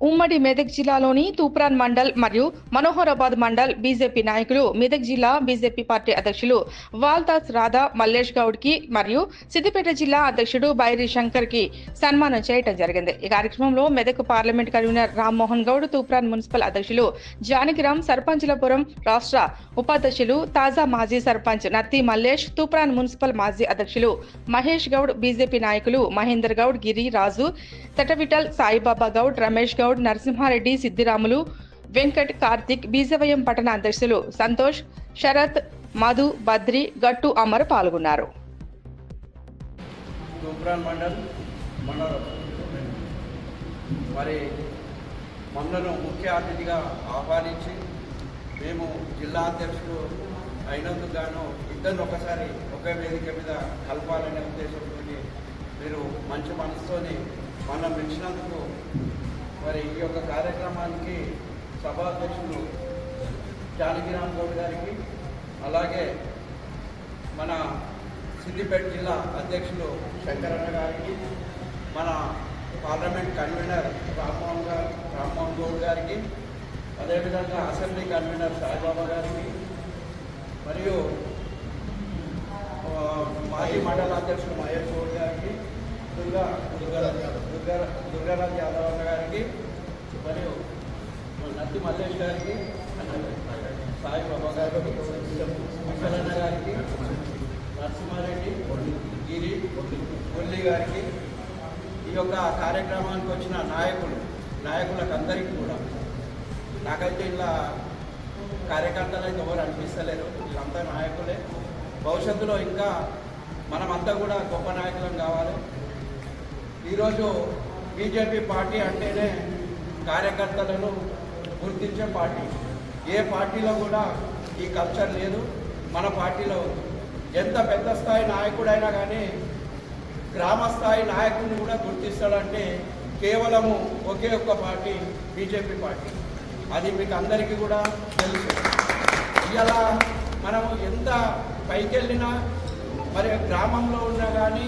ఉమ్మడి మెదక్ జిల్లాలోని తూప్రాన్ మండల్ మరియు మనోహరాబాద్ మండల్ బీజేపీ నాయకులు మెదక్ జిల్లా బీజేపీ పార్టీ అధ్యక్షులు వాల్దాస్ రాధా మల్లేష్ గౌడ్కి మరియు సిద్దిపేట జిల్లా అధ్యక్షుడు బైరి శంకర్కి సన్మానం చేయటం జరిగింది. ఈ కార్యక్రమంలో Medak parliament convener Rammohan Goud Toopran municipal అధ్యక్షులు జానకిరామ్ సర్పంచులపురం రాష్ట్ర ఉపాధ్యక్షులు తాజా మాజీ సర్పంచ్ నత్తి మల్లేష్ తూప్రాన్ మున్సిపల్ మాజీ అధ్యక్షులు మహేష్ గౌడ్ బీజేపీ నాయకులు మహేందర్ గౌడ్ గిరి రాజు తటవిటల్ సాయిబాబా గౌడ్ రమేష్ గౌడ్ గౌడ్ నరసింహారెడ్డి సిద్దిరాములు వెంకట్ కార్తిక్ బీజవయం పట్టణ అధ్యక్షులు సంతోష్ శరత్ మధు బద్రి గట్టు అమర్ పాల్గొన్నారు. మరి మమ్మల్ని ముఖ్య అతిథిగా ఆహ్వానించి మేము జిల్లా అధ్యక్షుడు అయినందుకు గాను ఇద్దరిని ఒకసారి ఒకే వేదిక మీద కలపాలనే ఉద్దేశంతో మీరు మంచి మనసుతోని మనం పిలిచినందుకు మరి ఈ యొక్క కార్యక్రమానికి సభాధ్యక్షులు జానకిరామ్ గౌడ్ గారికి అలాగే మన సిద్దిపేట జిల్లా అధ్యక్షులు శంకరన్న గారికి మన పార్లమెంట్ కన్వీనర్ రామ్మోహన్ గారు రామ్మోహన్ గౌడ్ గారికి అదేవిధంగా అసెంబ్లీ కన్వీనర్ సాయిబాబా గారికి మరియు మాజీ మండల అధ్యక్షులు మహేష్ దుర్గా దుర్గారాజ్ యాదవ్ దుర్గా దుర్గారాజ్ యాదవ్ అన్న గారికి మరియు నత్తి మల్లేష్ గారికి సాయిబాబా గారికి విశ్వరన్న గారికి నరసింహారెడ్డి గిరి కొల్లి గారికి ఈ యొక్క కార్యక్రమానికి వచ్చిన నాయకులు నాయకులకు అందరికీ కూడా నాకైతే ఇలా కార్యకర్తలు అయితే ఎవరు అనిపిస్తలేరు. వీళ్ళంతా నాయకులే. భవిష్యత్తులో ఇంకా మనమంతా కూడా గొప్ప నాయకులం కావాలి. ఈరోజు బీజేపీ పార్టీ అంటేనే కార్యకర్తలను గుర్తించే పార్టీ. ఏ పార్టీలో కూడా ఈ కల్చర్ లేదు మన పార్టీలో ఉంది. ఎంత పెద్ద స్థాయి నాయకుడైనా కానీ గ్రామ స్థాయి నాయకుడిని కూడా గుర్తిస్తాడంటే కేవలము ఒకే ఒక్క పార్టీ బీజేపీ పార్టీ. అది మీకు అందరికీ కూడా తెలుసు. ఇలా మనము ఎంత పైకి వెళ్ళినా మరి గ్రామంలో ఉన్నా కానీ